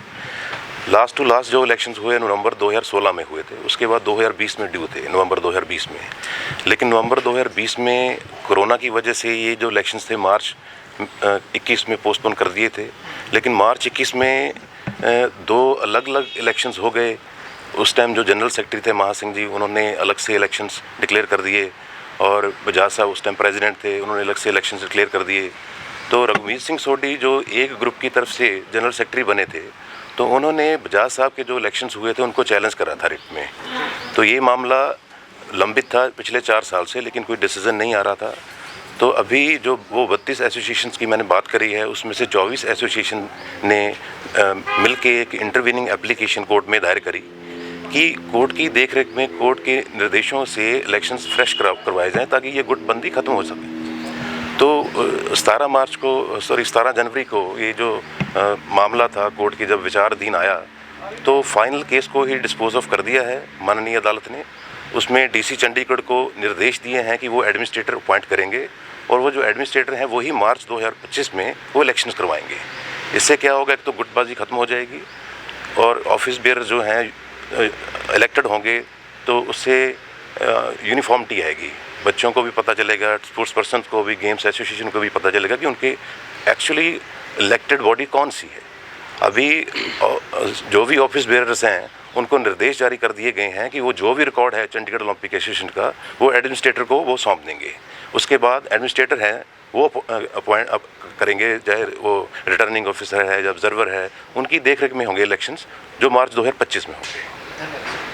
लास्ट टू लास्ट जो इलेक्शन हुए नवंबर 2016 में हुए थे, उसके बाद 2020 में ड्यू थे, नवंबर 2020 में। लेकिन नवंबर 2020 में कोरोना की वजह से ये जो इलेक्शन थे, मार्च इक्कीस में पोस्टपोन कर दिए थे। लेकिन मार्च इक्कीस में दो अलग अलग इलेक्शंस हो गए। उस टाइम जो जनरल सेक्रेटरी थे, महा सिंह जी, उन्होंने अलग से इलेक्शंस डिक्लेयर कर दिए। और बजाज साहब उस टाइम प्रेसिडेंट थे, उन्होंने अलग से इलेक्शंस डिक्लेयर कर दिए। तो रघुवीर सिंह सोडी जो एक ग्रुप की तरफ़ से जनरल सेक्रेटरी बने थे तो उन्होंने बजाज साहब के जो इलेक्शंस हुए थे, उनको चैलेंज करा था रिट में। तो ये मामला लंबित था पिछले चार साल से, लेकिन कोई डिसीज़न नहीं आ रहा था। तो अभी जो वो बत्तीस एसोसिएशन की मैंने बात करी है, उसमें से चौबीस एसोसिएशन ने मिल के एक इंटरवीनिंग एप्लीकेशन कोर्ट में दायर करी कि कोर्ट की देखरेख में कोर्ट के निर्देशों से इलेक्शंस फ्रेश करवाए जाएँ, ताकि ये गुटबंदी खत्म हो सके। तो सतारह मार्च को सॉरी सतारह जनवरी को ये जो अ, मामला था कोर्ट के जब विचाराधीन आया तो फाइनल केस को ही डिस्पोज ऑफ़ कर दिया है माननीय अदालत ने। उसमें डीसी चंडीगढ़ को निर्देश दिए हैं कि वो एडमिनिस्ट्रेटर अपॉइंट करेंगे और वो जो एडमिनिस्ट्रेटर हैं वही मार्च 2025 में वो इलेक्शन करवाएँगे। इससे क्या होगा एक तो गुटबाजी खत्म हो जाएगी और ऑफ़िस बेयर जो हैं इलेक्टेड होंगे तो उससे यूनिफॉर्मिटी आएगी। बच्चों को भी पता चलेगा स्पोर्ट्स पर्सन को भी गेम्स एसोसिएशन को भी पता चलेगा कि उनके एक्चुअली इलेक्टेड बॉडी कौन सी है। अभी जो भी ऑफ़िस बेयरर्स हैं, उनको निर्देश जारी कर दिए गए हैं कि वो जो भी रिकॉर्ड है चंडीगढ़ ओलंपिक एसोसिएशन का, वो एडमिनिस्ट्रेटर को वो सौंप देंगे। उसके बाद एडमिनिस्ट्रेटर हैं, वो अपॉइंट करेंगे, चाहे वो रिटर्निंग ऑफिसर है, या ऑब्जर्वर है, उनकी देखरेख में होंगे इलेक्शंस जो मार्च 2025 में होंगे।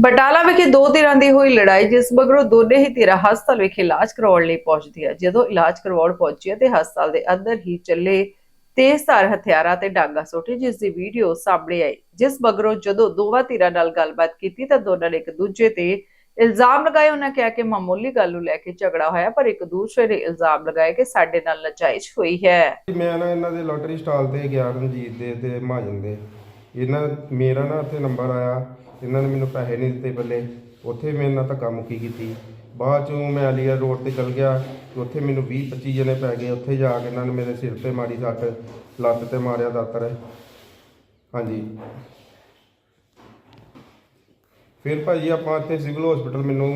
ਬਟਾਲਾ ਵਿਖੇ ਦੋ ਧਿਰਾਂ ਦੀ ਹੋਈ ਲੜਾਈ, ਜਿਸ ਮਗਰੋਂ ਦੋਨੇ ਹੀ ਧਿਰਾਂ ਹਸਪਤਾਲ ਵਿਖੇ ਇਲਾਜ ਕਰਵਾਉਣ ਲਈ ਪਹੁੰਚਦੀਆਂ ਜਦੋਂ ਇਲਾਜ ਕਰਵਾਉਣ ਪਹੁੰਚੀਆਂ ਤੇ ਹਸਪਤਾਲ ਦੇ ਅੰਦਰ ਹੀ ਚੱਲੇ ਤੇਜ਼ਧਾਰ ਹਥਿਆਰਾਂ ਤੇ ਡਾਂਗਾ ਸੁੱਟੀ, ਜਿਸ ਦੀ ਵੀਡੀਓ ਸਾਹਮਣੇ ਆਈ, ਜਿਸ ਮਗਰੋਂ ਜਦੋਂ ਦੋਵਾਂ ਧਿਰਾਂ ਨਾਲ ਗੱਲਬਾਤ ਕੀਤੀ ਤਾਂ ਦੋਨਾਂ ਨੇ ਇੱਕ ਦੂਜੇ ਤੇ ਇਲਜ਼ਾਮ ਲਗਾਏ। ਉਹਨਾਂ ਕਿਹਾ ਕਿ ਮਾਮੂਲੀ ਗੱਲ ਨੂੰ ਲੈ ਕੇ ਝਗੜਾ ਹੋਇਆ, ਪਰ ਇੱਕ ਦੂਸਰੇ ਨੇ ਇਲਜ਼ਾਮ ਲਗਾਏ ਕਿ ਸਾਡੇ ਨਾਲ ਨਜਾਇਜ਼ ਹੋਈ ਹੈ। ਮੈਂ ਨਾ ਇਹਨਾਂ ਦੇ ਲੋਟਰੀ ਸਟਾਲ ਤੇ ਗਿਆ ਰਣਜੀਤ ਦੇ ਤੇ ਮਹਾਜਨ ਦੇ। ਇਹਨਾਂ, ਮੇਰਾ ਨਾ ਉੱਥੇ ਨੰਬਰ ਆਇਆ। ਇਹਨਾਂ ਨੇ ਮੈਨੂੰ ਪੈਸੇ ਨਹੀਂ ਦਿੱਤੇ ਪਹਿਲੇ ਉੱਥੇ ਮੇਰੇ ਨਾਲ ਧੱਕਾ ਮੁੱਕੀ ਕੀਤੀ? ਬਾਅਦ ਚੋਂ ਮੈਂ ਅਲੀਗੜ੍ਹ ਰੋਡ ਤੇ ਚਲ ਗਿਆ ਤੇ ਉੱਥੇ ਮੈਨੂੰ 20 25 ਜਣੇ ਪੈ ਗਏ। ਉੱਥੇ ਜਾ ਕੇ ਇਹਨਾਂ ਨੇ ਮੇਰੇ ਸਿਰ ਤੇ ਮਾਰੀ ਸੱਟ, ਲੱਤ ਤੇ ਮਾਰਿਆ ਦਾਤਰ। ਹਾਂਜੀ। ਫਿਰ ਭਾਜੀ ਆਪਾਂ ਇੱਥੇ ਸਿਵਲ ਹਸਪੀਟਲ ਮੈਨੂੰ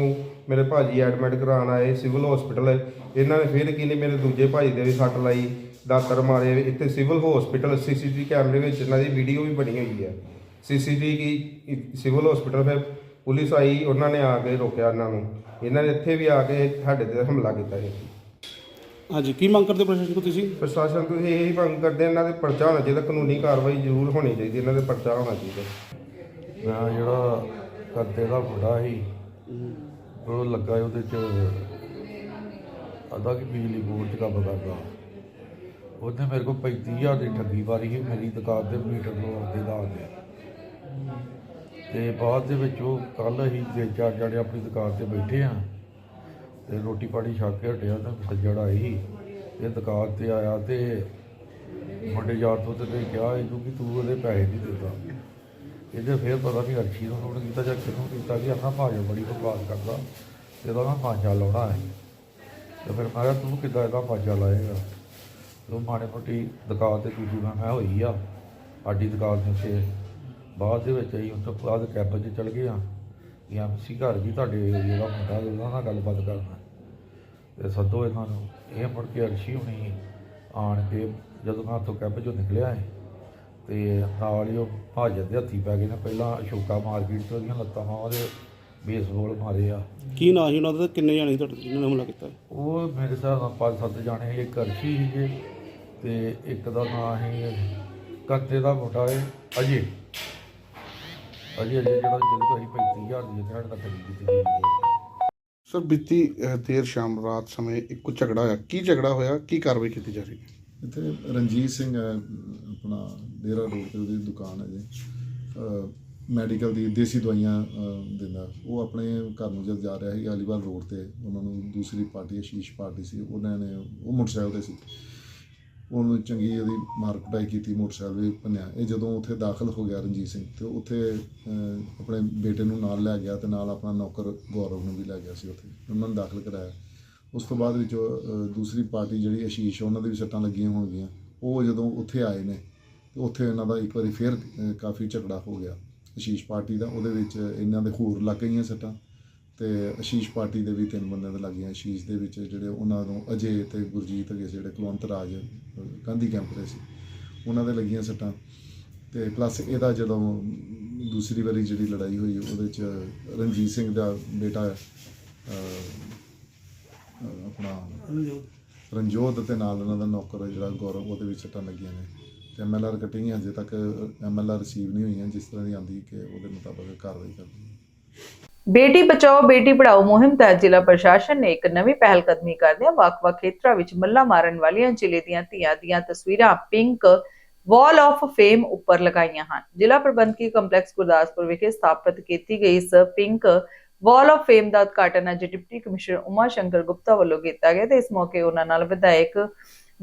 ਮੇਰੇ ਭਾਜੀ ਐਡਮਿਟ ਕਰਾਉਣ ਆਏ ਸਿਵਲ ਹਸਪੀਟਲ। ਇਹਨਾਂ ਨੇ ਫਿਰ ਕੀ ਮੇਰੇ ਦੂਜੇ ਭਾਈ ਦੇ ਵੀ ਸੱਟ ਲਾਈ, ਦਾਤਰ ਮਾਰੇ। ਇੱਥੇ ਸਿਵਲ ਹਸਪੀਟਲ ਸੀਸੀਟੀਵੀ ਕੈਮਰੇ ਵਿੱਚ ਇਹਨਾਂ ਦੀ ਵੀਡੀਓ ਵੀ ਬਣੀ ਹੋਈ ਹੈ। ਸੀਸੀਟੀਵੀ ਕੀ ਸਿਵਲ ਹਸਪੀਟਲ ਫਿਰ ਪੁਲਿਸ ਆਈ ਉਹਨਾਂ ਨੇ ਆ ਕੇ ਰੋਕਿਆ ਇਹਨਾਂ ਨੂੰ। ਇਹਨਾਂ ਨੇ ਇੱਥੇ ਵੀ ਆ ਕੇ ਸਾਡੇ ਤੇ ਹਮਲਾ ਕੀਤਾ ਸੀ। ਹਾਂਜੀ ਕੀ ਮੰਗ ਕਰਦੇ ਪ੍ਰਸ਼ਾਸਨ ਤੋਂ ਤੁਸੀਂ? ਪ੍ਰਸ਼ਾਸਨ ਤੋਂ ਇਹ ਹੀ ਮੰਗ ਕਰਦੇ ਇਹਨਾਂ ਦੇ ਪਰਚਾ ਹੋਣਾ ਚਾਹੀਦਾ ਕਾਨੂੰਨੀ ਕਾਰਵਾਈ ਜ਼ਰੂਰ ਹੋਣੀ ਚਾਹੀਦੀ ਇਹਨਾਂ ਦੇ ਪਰਚਾ ਹੋਣਾ ਚਾਹੀਦਾ। ਮੈਂ ਜਿਹੜਾ ਕਰਤੇ ਦਾ ਮੁੰਡਾ ਸੀ ਉਹ ਲੱਗਾ ਉਹਦੇ ਚ ਆਦਾ ਕਿ ਬਿਜਲੀ ਬੋਰਡ 'ਚ ਕੰਮ ਕਰਦਾ। ਉਹਨੇ ਮੇਰੇ ਕੋਲ 35000 ਦੀ ਠੱਗੀ ਮਾਰੀ ਸੀ ਮੇਰੀ ਦੁਕਾਨ ਦੇ ਮੀਟਰ ਨੂੰ ਆਪਦੇ ਦਾ ਦੇ ਤੇ ਬਾਅਦ ਦੇ ਵਿੱਚ ਉਹ ਕੱਲ ਅਸੀਂ ਤਿੰਨ ਚਾਰ ਜਣੇ ਆਪਣੀ ਦੁਕਾਨ ਤੇ ਬੈਠੇ ਆ ਤੇ ਰੋਟੀ ਪਾਣੀ ਛਕ ਕੇ ਹਟਿਆ ਤਾਂ ਸੱਜਣ ਆਈ ਇਹ ਦੁਕਾਨ ਤੇ ਆਇਆ ਤੇ ਮੁੰਡੇ ਯਾਰ ਤੋਂ ਤੇ ਕਿਹਾ, ਇਹਨੂੰ ਕਿ ਤੂੰ ਉਹਦੇ ਪੈਸੇ ਨਹੀਂ ਦਿੱਤਾ। ਇਹਦੇ ਫਿਰ ਪਤਾ ਵੀ ਅਰਸ਼ੀ ਨੂੰ ਫੋਨ ਕੀਤਾ ਜਾਂ ਕਿਹਨੂੰ ਕੀਤਾ ਕਿ ਆਪਣਾ ਭਾਜੋ ਬੜੀ ਬਕਵਾਸ ਕਰਦਾ, ਇਹਦਾ ਮੈਂ ਪਾਂਚਾ ਲਾਉਣਾ ਹੈ। ਤੇ ਫਿਰ ਮੈਂ ਤੂੰ ਕਿੱਦਾਂ ਇਹਦਾ ਪਾਂਚਾ ਲਾਏਗਾ? ਉਹ ਮਾੜੇ ਮੋਟੀ ਦੁਕਾਨ ਤੇ ਦੂਜੀ ਮੈਂ ਮੈਂ ਹੋਈ ਆ। ਸਾਡੀ ਦੁਕਾਨ ਦੇ ਉੱਤੇ ਬਾਅਦ ਦੇ ਵਿੱਚ ਅਸੀਂ ਤੋਂ ਬਾਅਦ ਕੈਬ 'ਚ ਚਲ ਗਏ ਆ ਕਿ ਐਮਸੀ ਘਰ ਵੀ ਤੁਹਾਡੇ ਜਿਹੜਾ ਮੁੰਡਾ ਉਹਨਾਂ ਨਾਲ ਗੱਲਬਾਤ ਕਰਨਾ। ਤੇ ਸੱਦੋ ਇਹਨਾਂ ਨੂੰ। ਇਹ ਮੁੜ ਕੇ ਅਰਸ਼ੀ ਹੋਣੀ ਆਣ ਕੇ ਜਦੋਂ ਮੈਂ ਉੱਥੋਂ ਕੈਬ 'ਚੋਂ ਨਿਕਲਿਆ ਹੈ ਤੇ ਨਾਲ ਹੀ ਉਹ ਹਾਜ਼ਰ ਦੇ ਹੱਥੀ ਪੈ ਗਏ ਨੇ। ਪਹਿਲਾਂ ਅਸ਼ੋਕਾ ਮਾਰਕੀਟ ਤੋਂ ਉਹਦੀਆਂ ਲੱਤਾਂ ਮਾਵਾਂ ਦੇ ਬੇਸਬਾਲ ਮਾਰੇ ਆ। ਕੀ ਨਾਂ ਸੀ ਉਹਨਾਂ ਦਾ ਤੇ ਕਿੰਨੇ ਜਾਣੇ ਸੀ ਤੁਹਾਡੇ ਜਿਹਨਾਂ ਨੇ ਹਮਲਾ ਕੀਤਾ ਉਹ ਮੇਰੇ ਹਿਸਾਬ ਨਾਲ ਪੰਜ ਸੱਤ ਜਾਣੇ ਸੀ। ਇੱਕ ਅਰਸ਼ੀ ਸੀਗੇ ਤੇ ਇੱਕ ਦਾ ਨਾਂ ਸੀ ਕੱਤੇ ਦਾ ਮੁੰਡਾ ਹੈ ਅਜੇ। ਅਜੇ ਅਜੇ ਜਿਹੜਾ ਜਿਹਦੇ ਤੋਂ ਅਸੀਂ 35000 ਦੀ ਦਿਹਾੜ ਦਾ ਖਰੀਦ ਕੀਤੀ ਗਈ ਹੈ। ਸਰ ਬੀਤੀ ਦੇਰ ਸ਼ਾਮ ਰਾਤ ਸਮੇਂ ਇੱਕ ਝਗੜਾ ਹੋਇਆ। ਕੀ ਝਗੜਾ ਹੋਇਆ? ਕੀ ਕਾਰਵਾਈ ਕੀਤੀ ਜਾ ਰਹੀ ਹੈ? ਇੱਥੇ ਰਣਜੀਤ ਸਿੰਘ ਹੈ ਆਪਣਾ ਡੇਰਾ ਰੋਡ ਤੇ ਉਹਦੀ ਦੁਕਾਨ ਹੈ ਜੀ। ਮੈਡੀਕਲ ਦੀ ਦੇਸੀ ਦਵਾਈਆਂ ਦਿੰਦਾ। ਉਹ ਆਪਣੇ ਘਰ ਨੂੰ ਜਦ ਜਾ ਰਿਹਾ ਸੀ ਅਲੀਵਾਲ ਰੋਡ ਤੇ ਉਹਨਾਂ ਨੂੰ ਦੂਸਰੀ ਪਾਰਟੀ ਆਸ਼ੀਸ਼ ਪਾਰਟੀ ਸੀ ਉਹਨਾਂ ਨੇ ਉਹ ਮੋਟਰਸਾਈਕਲ ਤੇ ਸੀ। ਉਹਨੂੰ ਚੰਗੀ ਉਹਦੀ ਮਾਰ ਕੁਟਾਈ ਕੀਤੀ, ਮੋਟਰਸਾਈਕਲ ਵੀ ਭੰਨਿਆ। ਇਹ ਜਦੋਂ ਉੱਥੇ ਦਾਖਲ ਹੋ ਗਿਆ ਰਣਜੀਤ ਸਿੰਘ, ਤੇ ਉੱਥੇ ਆਪਣੇ ਬੇਟੇ ਨੂੰ ਨਾਲ ਲੈ ਗਿਆ ਤੇ ਨਾਲ ਆਪਣਾ ਨੌਕਰ ਗੌਰਵ ਨੂੰ ਵੀ ਲੈ ਗਿਆ ਸੀ ਉੱਥੇ। ਉਹਨਾਂ ਨੂੰ ਦਾਖਲ ਕਰਾਇਆ। ਉਸ ਤੋਂ ਬਾਅਦ ਵਿੱਚ ਦੂਸਰੀ ਪਾਰਟੀ ਜਿਹੜੀ ਆਸ਼ੀਸ਼ ਉਹਨਾਂ ਦੇ ਵੀ ਸੱਟਾਂ ਲੱਗੀਆਂ ਹੋਣਗੀਆਂ। ਉਹ ਜਦੋਂ ਉੱਥੇ ਆਏ ਨੇ, ਤੇ ਉੱਥੇ ਇਹਨਾਂ ਦਾ ਇੱਕ ਵਾਰੀ ਫੇਰ ਕਾਫੀ ਝਗੜਾ ਹੋ ਗਿਆ ਆਸ਼ੀਸ਼ ਪਾਰਟੀ ਦਾ। ਉਹਦੇ ਵਿੱਚ ਇਹਨਾਂ ਦੇ ਹੋਰ ਲੱਗ ਗਈਆਂ ਸੱਟਾਂ। ਤੇ ਆਸ਼ੀਸ਼ ਪਾਰਟੀ ਦੇ ਵੀ ਤਿੰਨ ਬੰਦਿਆਂ ਦੇ ਲੱਗ ਗਈਆਂ। ਆਸ਼ੀਸ਼ ਦੇ ਵਿੱਚ ਜਿਹੜੇ ਉਹਨਾਂ ਨੂੰ ਅਜੇ ਤੇ ਗੁਰਜੀਤ ਸੀ ਜਿਹੜੇ ਕੁਲਵੰਤ ਰਾਜ ਗਾਂਧੀ ਕੈਂਪ ਦੇ ਸੀ ਉਹਨਾਂ ਦੇ ਲੱਗੀਆਂ ਸੱਟਾਂ। ਤੇ ਪਲੱਸ ਇਹਦਾ ਜਦੋਂ ਦੂਸਰੀ ਵਾਰੀ ਜਿਹੜੀ ਲੜਾਈ ਹੋਈ ਉਹਦੇ ਚ ਰਣਜੀਤ ਸਿੰਘ ਦਾ ਬੇਟਾ ਆਪਣਾ ਰਣਜੋਤ। ਤੇ ਨਾਲ ਉਹਨਾਂ ਦਾ ਨੌਕਰ ਜਿਹੜਾ ਗੌਰਵ ਉਹਦੇ ਵਿੱਚ ਸੱਟਾਂ ਲੱਗੀਆਂ ਨੇ। ਤੇ ਐਮਐਲਆਰ ਕੱਟੀਆਂ ਅਜੇ ਤੱਕ ਐਮਐਲਆਰ ਰਿਸੀਵ ਨਹੀਂ ਹੋਈਆਂ ਜਿਸ ਤਰ੍ਹਾਂ ਦੀ ਆਂਦੀ ਕਿ ਉਹਦੇ ਮੁਤਾਬਕ ਕਾਰਵਾਈ ਕਰਨੀ ਹੈ। ਬੇਟੀ ਬਚਾਓ, ਬੇਟੀ ਪੜਾਓ ਮੁਹਿੰਮ ਤਹਿਤ ਜ਼ਿਲ੍ਹਾ ਪ੍ਰਸ਼ਾਸਨ ਨੇ ਇੱਕ ਨਵੀਂ ਪਹਿਲ ਕਦਮੀ ਕਰਦਿਆਂ ਵੱਖ-ਵੱਖ ਖੇਤਰਾਂ ਵਿੱਚ ਮੱਲਾ ਮਾਰਨ ਵਾਲੀਆਂ ਜ਼ਿਲ੍ਹੇ ਦੀਆਂ ਧੀਆਂ ਦੀਆਂ ਤਸਵੀਰਾਂ ਪਿੰਕ ਵਾਲ ਆਫ ਫੇਮ ਉੱਪਰ ਲਗਾਈਆਂ ਹਨ। ਜ਼ਿਲ੍ਹਾ ਪ੍ਰਬੰਧਕੀ ਕੰਪਲੈਕਸ ਗੁਰਦਾਸਪੁਰ ਵਿਖੇ ਸਥਾਪਿਤ ਕੀਤੀ ਗਈ ਇਸ ਪਿੰਕ ਵਾਲ ਆਫ ਫੇਮ ਦਾ ਉਦਘਾਟਨ ਅੱਜ ਡਿਪਟੀ ਕਮਿਸ਼ਨਰ ਉਮਾ ਸ਼ੰਕਰ ਗੁਪਤਾ ਵੱਲੋਂ ਕੀਤਾ ਗਿਆ ਤੇ ਇਸ ਮੌਕੇ ਉਹਨਾਂ ਨਾਲ ਵਿਧਾਇਕ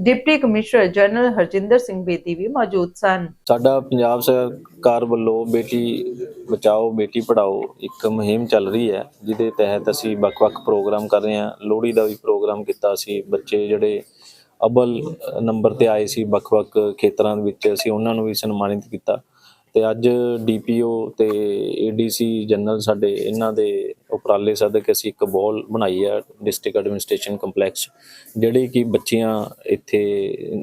deputy commissioner general Harjinder Singh Bedi ਵੀ ਮੌਜੂਦ ਸਨ। ਸਾਡਾ ਪੰਜਾਬ ਸਰਕਾਰ ਵੱਲੋਂ ਬੇਟੀ ਬਚਾਓ, ਬੇਟੀ ਪੜਾਓ ਇੱਕ ਮੁਹਿੰਮ ਚੱਲ ਰਹੀ ਹੈ, ਜਿਹਦੇ ਤਹਿਤ ਅਸੀਂ ਵੱਖ-ਵੱਖ ਪ੍ਰੋਗਰਾਮ ਕਰ ਰਹੇ ਹਾਂ। ਲੋਹੜੀ ਦਾ ਵੀ ਪ੍ਰੋਗਰਾਮ ਕੀਤਾ ਸੀ। ਬੱਚੇ ਜਿਹੜੇ ਅਬਲ ਨੰਬਰ ਤੇ ਆਏ ਸੀ ਵੱਖ-ਵੱਖ ਖੇਤਰਾਂ ਦੇ ਵਿੱਚ, ਅਸੀਂ ਉਹਨਾਂ ਨੂੰ ਵੀ ਸਨਮਾਨਿਤ ਕੀਤਾ। ਤੇ ਅੱਜ ਡੀਪੀਓ ਤੇ ਏਡੀਸੀ ਜਨਰਲ ਸਾਡੇ ਇਹਨਾਂ ਦੇ ਉਪਰਾਲੇ ਸਦਕ ਅਸੀਂ ਇੱਕ ਬੋਲ ਬਣਾਈ ਹੈ ਡਿਸਟ੍ਰਿਕਟ ਐਡਮਿਨਿਸਟ੍ਰੇਸ਼ਨ ਕੰਪਲੈਕਸ ਜਿਹੜੀ ਕਿ ਬੱਚੀਆਂ ਇੱਥੇ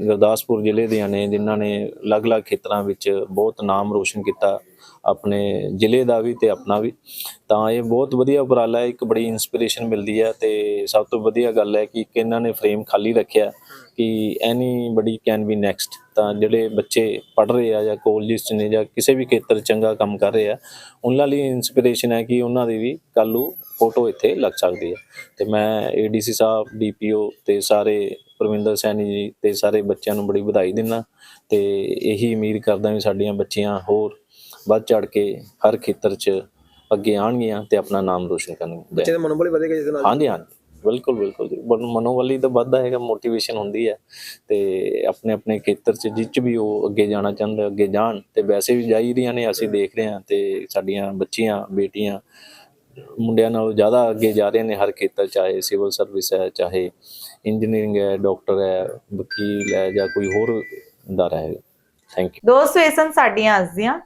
ਗੁਰਦਾਸਪੁਰ ਜ਼ਿਲ੍ਹੇ ਦੀਆਂ ਨੇ, ਜਿਨ੍ਹਾਂ ਨੇ ਅਲੱਗ-ਅਲੱਗ ਖੇਤਰਾਂ ਵਿੱਚ ਬਹੁਤ ਨਾਮ ਰੋਸ਼ਨ ਕੀਤਾ। ਆਪਣੇ ਜ਼ਿਲ੍ਹੇ ਦਾ ਵੀ ਤੇ ਆਪਣਾ ਵੀ। ਤਾਂ ਇਹ ਬਹੁਤ ਵਧੀਆ ਉਪਰਾਲਾ ਹੈ, ਇੱਕ ਬੜੀ ਇਨਸਪੀਰੇਸ਼ਨ ਮਿਲਦੀ ਹੈ ਤੇ ਸਭ ਤੋਂ ਵਧੀਆ ਗੱਲ ਹੈ ਕਿ ਇਹਨਾਂ ਨੇ ਫਰੇਮ ਖਾਲੀ ਰੱਖਿਆ ਕਿ ਐਨੀ ਬੜੀ ਕੈਨ ਬੀ ਨੈਕਸਟ ਤਾਂ ਜਿਹੜੇ ਬੱਚੇ ਪੜ੍ਹ ਰਹੇ ਆ ਜਾਂ ਕਾਲਜਿਸ 'ਚ ਨੇ ਜਾਂ ਕਿਸੇ ਵੀ ਖੇਤਰ 'ਚ ਚੰਗਾ ਕੰਮ ਕਰ ਰਹੇ ਆ, ਉਹਨਾਂ ਲਈ ਇਨਸਪੀਰੇਸ਼ਨ ਹੈ ਕਿ ਉਹਨਾਂ ਦੀ ਵੀ ਕੱਲ੍ਹ ਨੂੰ ਫੋਟੋ ਇੱਥੇ ਲੱਗ ਸਕਦੀ ਹੈ। ਤੇ ਮੈਂ ਏਡੀਸੀ ਸਾਹਿਬ ਡੀਪੀਓ ਤੇ ਸਾਰੇ ਪਰਮਿੰਦਰ ਸੈਣੀ ਜੀ ਤੇ ਸਾਰੇ ਬੱਚਿਆਂ ਨੂੰ ਬੜੀ ਵਧਾਈ ਦਿੰਦਾ ਤੇ ਇਹੀ ਉਮੀਦ ਕਰਦਾ ਵੀ ਸਾਡੀਆਂ ਬੱਚੀਆਂ ਹੋਰ ਵੱਧ ਚੜ ਕੇ ਹਰ ਖੇਤਰ 'ਚ ਅੱਗੇ ਆਉਣਗੀਆਂ ਤੇ ਆਪਣਾ ਨਾਮ ਰੋਸ਼ਨ ਕਰਨਗੀਆਂ। ਬੱਚੇ ਦਾ ਮਨੋਬਲ ਵਧੇਗਾ ਜਿਹਦੇ ਨਾਲ ਹਾਂਜੀ ਹਾਂਜੀ। ਬਿਲਕੁਲ ਬਿਲਕੁਲ ਜੀ। ਮਨੋਬਲੀ ਤਾਂ ਵੱਧਦਾ ਹੈਗਾ ਮੋਟੀਵੇਸ਼ਨ ਹੁੰਦੀ ਹੈ। ਤੇ ਆਪਣੇ ਆਪਣੇ ਖੇਤਰ 'ਚ ਜਿਹ 'ਚ ਵੀ ਉਹ ਅੱਗੇ ਜਾਣਾ ਚਾਹੁੰਦੇ ਅੱਗੇ ਜਾਣ। ਤੇ ਵੈਸੇ ਵੀ ਜਾਈ ਰਹੀਆਂ ਨੇ ਅਸੀਂ ਦੇਖ ਰਹੇ ਹਾਂ ਤੇ ਸਾਡੀਆਂ ਬੱਚੀਆਂ ਬੇਟੀਆਂ ਮੁੰਡਿਆਂ ਨਾਲੋਂ ਜ਼ਿਆਦਾ ਅੱਗੇ ਜਾ ਰਹੇ ਨੇ ਹਰ ਖੇਤਰ ਚਾਹੇ ਸਿਵਲ ਸਰਵਿਸ ਹੈ ਚਾਹੇ ਇੰਜੀਨੀਅਰਿੰਗ ਹੈ ਡਾਕਟਰ ਹੈ ਵਕੀਲ ਹੈ ਜਾਂ ਕੋਈ ਹੋਰ ਅਦਾਰਾ ਹੈ। ਥੈਂਕ ਯੂ ਦੋਸਤੋ ਇਹ ਸਨ ਸਾਡੀਆਂ ਅੱਜ ਦੀਆਂ